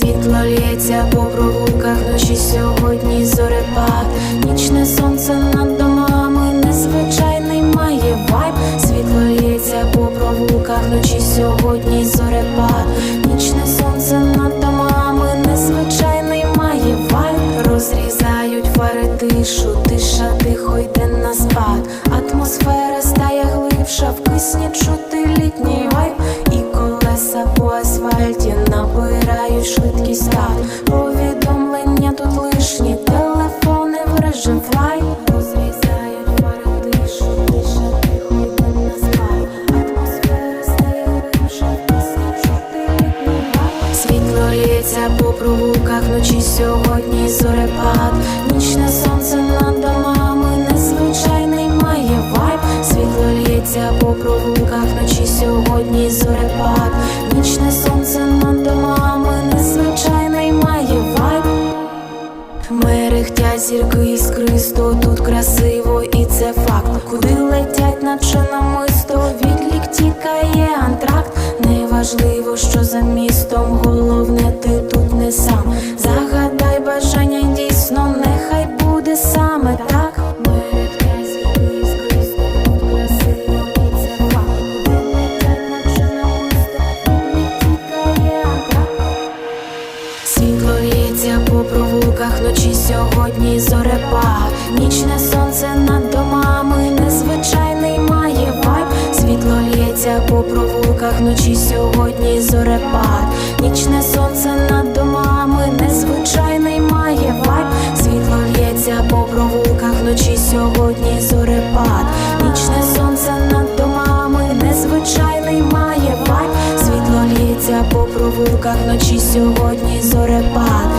Світло лється по провулках ночі сьогодні зорепад, нічне сонце над домами, незвичайний має вайб. Світло лється по провулках ночі сьогодні зорепад, нічне сонце над домами, незвичайний має вайб. Розрізають фари тишу, тиша тихо йде на спад. Атмосфера стає глибша, в кисні чути літній асфальті набирають швидкість так. Повідомлення тут лишні, телефони в режим флай Розрізають фари тишу, тиша. Атмосфера стає глибша, кисні чути по провулках ночі сьогодні зорепад, нічне сонце над домами, незвичайний має вайб. Світло лється по провулках ночі сьогодні зорепад, нічне сонце над домами, незвичайний має вайб. Мерехтять зірки іскристо, тут красиво і це факт. Куди летять, наче намисто, відлік тікає антракт. Неважливо, що за містом, головне, ти тут не сам. Світло лється по провулках ночі сьогодні зорепад Нічне сонце над домами, незвичайний має вайб. Світло лється по провулках ночі сьогодні зорепад Нічне сонце над домами, незвичайний має вайб. Світло лється по провулках ночі сьогодні зорепад по провулках ночі сьогодні зорепад